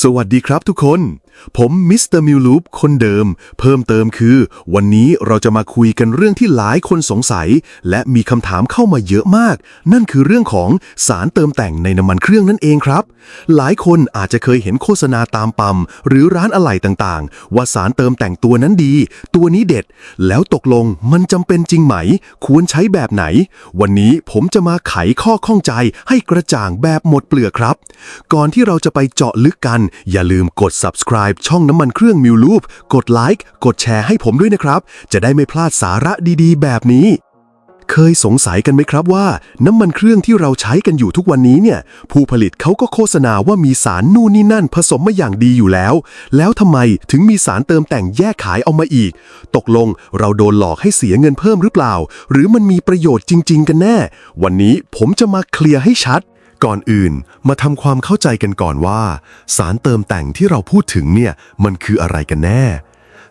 สวัสดีครับทุกคน ผมมิสเตอร์มิวลูปคนเดิม เพิ่มเติมคือ วันนี้เราจะมาคุยกันเรื่องที่หลายคนสงสัย และมีคำถามเข้ามาเยอะมาก นั่นคือเรื่องของสารเติมแต่งในน้ำมันเครื่องนั่นเองครับ หลายคนอาจจะเคยเห็นโฆษณาตามปั๊มหรือร้านอะไหล่ต่างๆ ว่าสารเติมแต่งตัวนั้นดี ตัวนี้เด็ด แล้วตกลงมันจำเป็นจริงไหม ควรใช้แบบไหน วันนี้ผมจะมาไขข้อข้องใจให้กระจ่างแบบหมดเปลือกครับ ก่อนที่เราจะไปเจาะลึกกันอย่าลืมกด subscribe ช่องน้ำมันเครื่องมิวลูปกดไลค์กดแชร์ให้ผมด้วยนะครับ จะได้ไม่พลาดสาระดีๆ แบบนี้ เคยสงสัยกันไหมครับว่า น้ำมันเครื่องที่เราใช้กันอยู่ทุกวันนี้เนี่ย ผู้ผลิตเขาก็โฆษณาว่ามีสารนู่นนี่นั่นผสมมาอย่างดีอยู่แล้ว แล้วทำไมถึงมีสารเติมแต่งแยกขายเอามาอีก ตกลงเราโดนหลอกให้เสียเงินเพิ่มหรือเปล่า หรือมันมีประโยชน์จริง ๆ กันแน่ วันนี้ผมจะมาเคลียร์ให้ชัด ก่อนอื่นมาทำความเข้าใจกันก่อนว่า สารเติมแต่งที่เราพูดถึงเนี่ยมันคืออะไรกันแน่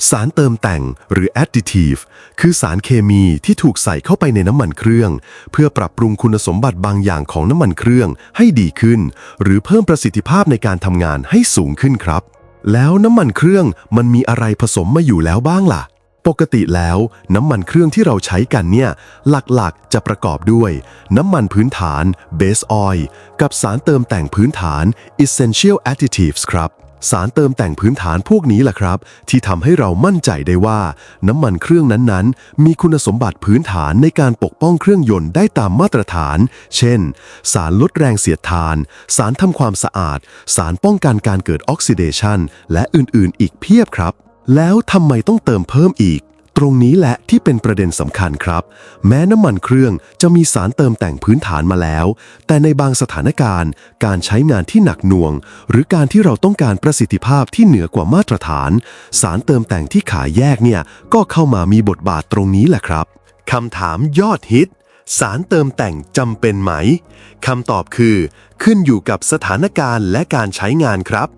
สารเติมแต่งหรือ additive คือสารเคมีที่ถูกใส่เข้าไปในน้ำมันเครื่อง เพื่อปรับปรุงคุณสมบัติบางอย่างของน้ำมันเครื่องให้ดีขึ้น หรือเพิ่มประสิทธิภาพในการทำงานให้สูงขึ้นครับ แล้วน้ำมันเครื่องมันมีอะไรผสมมาอยู่แล้วบ้างล่ะ ปกติแล้วน้ำมันเครื่องที่เราใช้กันเนี่ยหลักๆจะประกอบด้วย น้ำมันพื้นฐาน base oil กับสารเติมแต่งพื้นฐาน essential additives ครับ สารเติมแต่งพื้นฐานพวกนี้แหละครับ ที่ทำให้เรามั่นใจได้ว่า น้ำมันเครื่องนั้นๆ มีคุณสมบัติพื้นฐานในการปกป้องเครื่องยนต์ได้ตามมาตรฐาน เช่น สารลดแรงเสียดทาน สารทำความสะอาด สารป้องกันการเกิดออกซิเดชันและอื่นๆ อีกเพียบครับ แล้วทำไมต้องเติมเพิ่มอีก ตรงนี้แหละที่เป็นประเด็นสำคัญครับ แม้น้ำมันเครื่องจะมีสารเติมแต่งพื้นฐานมาแล้ว แต่ในบางสถานการณ์ การใช้งานที่หนักหน่วง หรือการที่เราต้องการประสิทธิภาพที่เหนือกว่ามาตรฐาน สารเติมแต่งที่ขายแยกเนี่ยก็เข้ามามีบทบาทตรงนี้แหละครับคำถามยอดฮิตสารเติมแต่งจำเป็นไหม คำตอบคือ ขึ้นอยู่กับสถานการณ์และการใช้งานครับ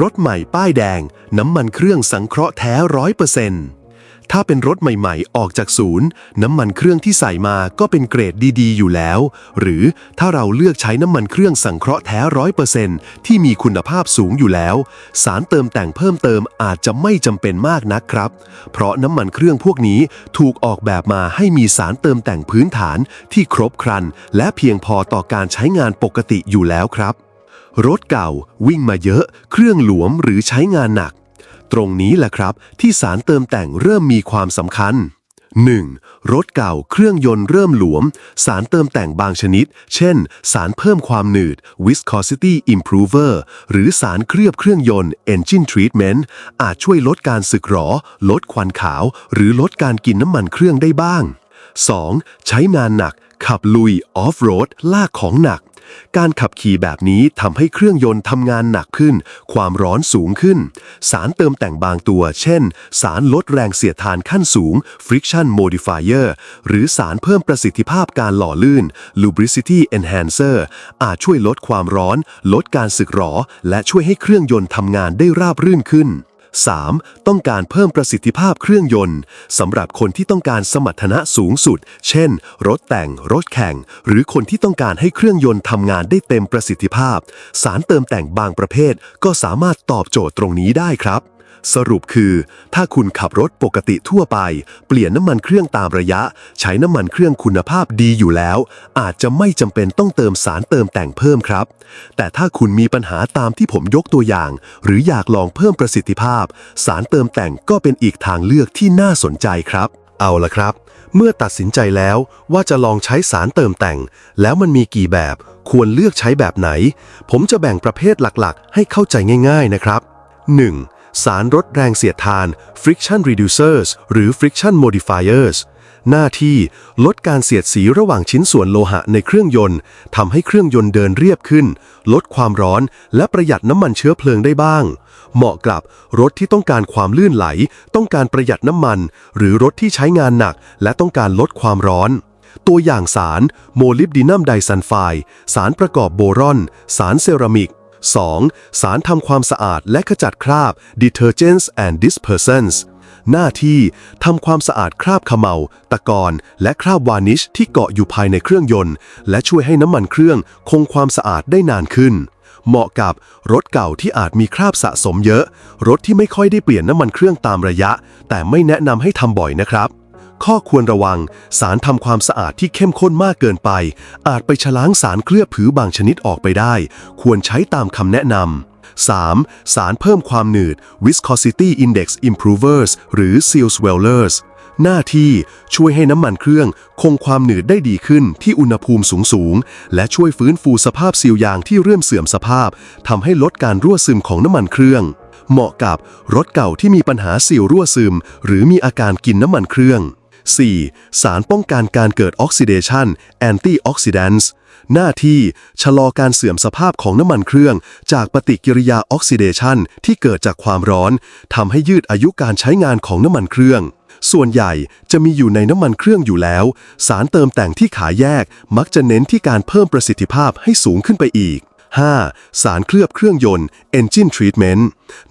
รถใหม่ป้ายแดง น้ำมันเครื่องสังเคราะห์แท้ร้อยเปอร์เซ็นต์ถ้าเป็นรถใหม่ๆ ออกจากศูนย์ น้ำมันเครื่องที่ใส่มาก็เป็นเกรดดีๆ อยู่แล้ว หรือถ้าเราเลือกใช้น้ำมันเครื่องสังเคราะห์แท้ร้อยเปอร์เซ็นต์ที่มีคุณภาพสูงอยู่แล้ว สารเติมแต่งเพิ่มเติมอาจจะไม่จำเป็นมากนักครับ เพราะน้ำมันเครื่องพวกนี้ถูกออกแบบมาให้มีสารเติมแต่งพื้นฐานที่ครบครัน และเพียงพอต่อการใช้งานปกติอยู่แล้วครับ รถเก่าวิ่งมาเยอะ เครื่องหลวมหรือใช้งานหนัก ตรงนี้แหละครับ ที่สารเติมแต่งเริ่มมีความสำคัญ 1. รถเก่าเครื่องยนต์เริ่มหลวม สารเติมแต่งบางชนิด เช่น สารเพิ่มความหนืด viscosity improver หรือสารเคลือบเครื่องยนต์ engine treatment อาจช่วยลดการสึกหรอ ลดควันขาว หรือลดการกินน้ำมันเครื่องได้บ้าง 2. ใช้งานหนัก ขับลุยออฟโรดลากของหนัก การขับขี่แบบนี้ทำให้เครื่องยนต์ทำงานหนักขึ้น ความร้อนสูงขึ้น สารเติมแต่งบางตัว เช่น สารลดแรงเสียดทานขั้นสูง friction modifier หรือสารเพิ่มประสิทธิภาพการหล่อลื่น lubricity enhancer อาจช่วยลดความร้อน ลดการสึกหรอ และช่วยให้เครื่องยนต์ทำงานได้ราบรื่นขึ้น 3. ต้องการเพิ่มประสิทธิภาพเครื่องยนต์สำหรับคนที่ต้องการสมรรถนะสูงสุด เช่น รถแต่ง รถแข่ง หรือคนที่ต้องการให้เครื่องยนต์ทำงานได้เต็มประสิทธิภาพ สารเติมแต่งบางประเภทก็สามารถตอบโจทย์ตรงนี้ได้ครับ สรุปคือ ถ้าคุณขับรถปกติทั่วไป เปลี่ยนน้ำมันเครื่องตามระยะ ใช้น้ำมันเครื่องคุณภาพดีอยู่แล้ว อาจจะไม่จำเป็นต้องเติมสารเติมแต่งเพิ่มครับ แต่ถ้าคุณมีปัญหาตามที่ผมยกตัวอย่าง หรืออยากลองเพิ่มประสิทธิภาพ สารเติมแต่งก็เป็นอีกทางเลือกที่น่าสนใจครับ เอาละครับ เมื่อตัดสินใจแล้วว่าจะลองใช้สารเติมแต่ง แล้วมันมีกี่แบบ ควรเลือกใช้แบบไหน ผมจะแบ่งประเภทหลักๆ ให้เข้าใจง่าย ๆนะครับ 1. สารลดแรงเสียดทาน friction reducers หรือ friction modifiers หน้าที่ลดการเสียดสีระหว่างชิ้นส่วนโลหะในเครื่องยนต์ทำให้เครื่องยนต์เดินเรียบขึ้น ลดความร้อนและประหยัดน้ำมันเชื้อเพลิงได้บ้าง เหมาะกับรถที่ต้องการความลื่นไหล ต้องการประหยัดน้ำมัน หรือรถที่ใช้งานหนัก และต้องการลดความร้อนตัวอย่างสารโมลิบดินัมไดซัลไฟสารประกอบโบรอน สารเซรามิก 2. สารทำความสะอาดและขจัดคราบ detergents and dispersants หน้าที่ทำความสะอาดคราบเขมเมาตะกอนและคราบวานิชที่เกาะอยู่ภายในเครื่องยนต์ และช่วยให้น้ำมันเครื่องคงความสะอาดได้นานขึ้น เหมาะกับรถเก่าที่อาจมีคราบสะสมเยอะ รถที่ไม่ค่อยได้เปลี่ยนน้ำมันเครื่องตามระยะ แต่ไม่แนะนำให้ทำบ่อยนะครับ ข้อควรระวัง สารทำความสะอาดที่เข้มข้นมากเกินไป อาจไปชะล้างสารเคลือบผิวบางชนิดออกไปได้ ควรใช้ตามคำแนะนำ 3. สารเพิ่มความหนืด Viscosity Index Improvers หรือ Seal Swellers หน้าที่ช่วยให้น้ำมันเครื่อง คงความหนืดได้ดีขึ้นที่อุณหภูมิสูงๆและช่วยฟื้นฟูสภาพซีลยางที่เริ่มเสื่อมสภาพทำให้ลดการรั่วซึมของน้ำมันเครื่อง เหมาะกับรถเก่าที่มีปัญหาซีลรั่วซึม หรือมีอาการกินน้ำมันเครื่อง 4. สารป้องกันการเกิดออกซิเดชัน Antioxidants หน้าที่ชะลอการเสื่อมสภาพของน้ำมันเครื่อง จากปฏิกิริยาออกซิเดชันที่เกิดจากความร้อนทำให้ยืดอายุการใช้งานของน้ำมันเครื่อง ส่วนใหญ่จะมีอยู่ในน้ำมันเครื่องอยู่แล้ว สารเติมแต่งที่ขายแยกมักจะเน้นที่การเพิ่มประสิทธิภาพให้สูงขึ้นไปอีก 5. สารเคลือบเครื่องยนต์ Engine Treatment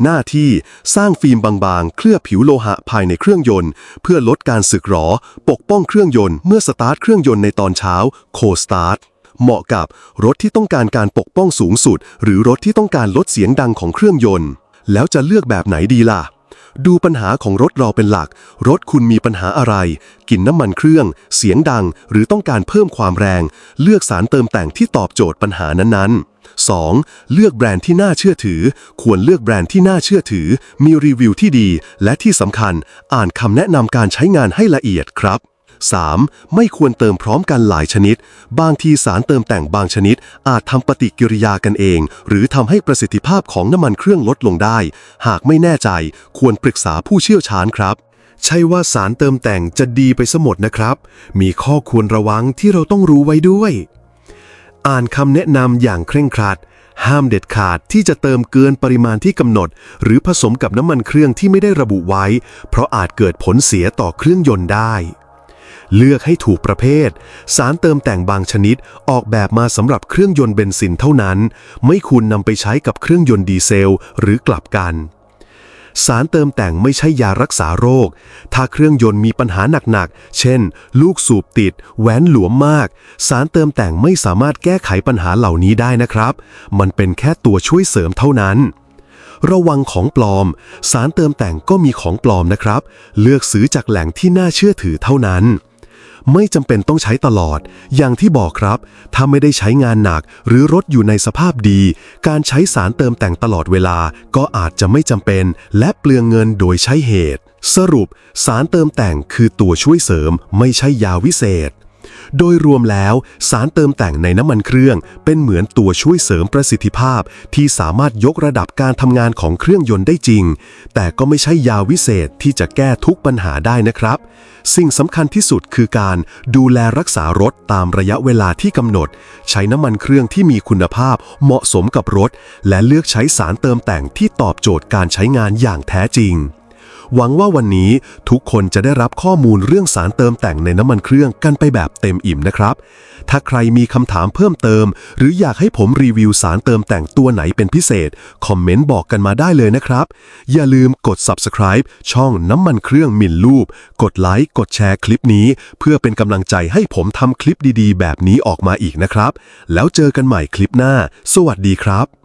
หน้าที่สร้างฟิล์มบางๆ เคลือบผิวโลหะภายในเครื่องยนต์ เพื่อลดการสึกหรอ ปกป้องเครื่องยนต์เมื่อสตาร์ทเครื่องยนต์ในตอนเช้า Cold Start เหมาะกับรถที่ต้องการการปกป้องสูงสุด หรือรถที่ต้องการลดเสียงดังของเครื่องยนต์ แล้วจะเลือกแบบไหนดีล่ะ ดูปัญหาของรถเราเป็นหลัก รถคุณมีปัญหาอะไร กินน้ำมันเครื่อง เสียงดัง หรือต้องการเพิ่มความแรง เลือกสารเติมแต่งที่ตอบโจทย์ปัญหานั้นๆ 2. เลือกแบรนด์ที่น่าเชื่อถือ ควรเลือกแบรนด์ที่น่าเชื่อถือ มีรีวิวที่ดี และที่สำคัญ อ่านคำแนะนำการใช้งานให้ละเอียดครับ 3. ไม่ควรเติมพร้อมกันหลายชนิด บางทีสารเติมแต่งบางชนิด อาจทำปฏิกิริยากันเอง หรือทำให้ประสิทธิภาพของน้ำมันเครื่องลดลงได้ หากไม่แน่ใจ ควรปรึกษาผู้เชี่ยวชาญครับใช่ว่าสารเติมแต่งจะดีไปสมดนะครับ มีข้อควรระวังที่เราต้องรู้ไว้ด้วย อ่านคำแนะนำอย่างเคร่งครัด ห้ามเด็ดขาดที่จะเติมเกินปริมาณที่กำหนด หรือผสมกับน้ำมันเครื่องที่ไม่ได้ระบุไว้ เพราะอาจเกิดผลเสียต่อเครื่องยนต์ได้ เลือกให้ถูกประเภท สารเติมแต่งบางชนิดออกแบบมาสำหรับเครื่องยนต์เบนซินเท่านั้น ไม่ควรนำไปใช้กับเครื่องยนต์ดีเซล หรือกลับกัน สารเติมแต่งไม่ใช่ยารักษาโรค ถ้าเครื่องยนต์มีปัญหาหนักๆ เช่น ลูกสูบติด แหวนหลวมมาก สารเติมแต่งไม่สามารถแก้ไขปัญหาเหล่านี้ได้นะครับ มันเป็นแค่ตัวช่วยเสริมเท่านั้น ระวังของปลอม สารเติมแต่งก็มีของปลอมนะครับ เลือกซื้อจากแหล่งที่น่าเชื่อถือเท่านั้น ไม่จำเป็นต้องใช้ตลอด อย่างที่บอกครับ ถ้าไม่ได้ใช้งานหนัก หรือรถอยู่ในสภาพดี การใช้สารเติมแต่งตลอดเวลา ก็อาจจะไม่จำเป็น และเปลืองเงินโดยใช้เหตุ สรุป สารเติมแต่งคือตัวช่วยเสริม ไม่ใช่ยาวิเศษ โดยรวมแล้วสารเติมแต่งในน้ำมันเครื่อง เป็นเหมือนตัวช่วยเสริมประสิทธิภาพ ที่สามารถยกระดับการทำงานของเครื่องยนต์ได้จริง แต่ก็ไม่ใช่ยาวิเศษที่จะแก้ทุกปัญหาได้นะครับ สิ่งสำคัญที่สุดคือการดูแลรักษารถตามระยะเวลาที่กำหนด ใช้น้ำมันเครื่องที่มีคุณภาพเหมาะสมกับรถ และเลือกใช้สารเติมแต่งที่ตอบโจทย์การใช้งานอย่างแท้จริง หวังว่าวันนี้ทุกคนจะได้รับข้อมูลเรื่องสารเติมแต่งในน้ำมันเครื่องกันไปแบบเต็มอิ่มนะครับ ถ้าใครมีคำถามเพิ่มเติม หรืออยากให้ผมรีวิวสารเติมแต่งตัวไหนเป็นพิเศษ คอมเมนต์บอกกันมาได้เลยนะครับ อย่าลืมกด subscribe ช่องน้ำมันเครื่องมินลูป กดไลค์กดแชร์คลิปนี้ เพื่อเป็นกำลังใจให้ผมทำคลิปดีๆ แบบนี้ออกมาอีกนะครับ แล้วเจอกันใหม่คลิปหน้า สวัสดีครับ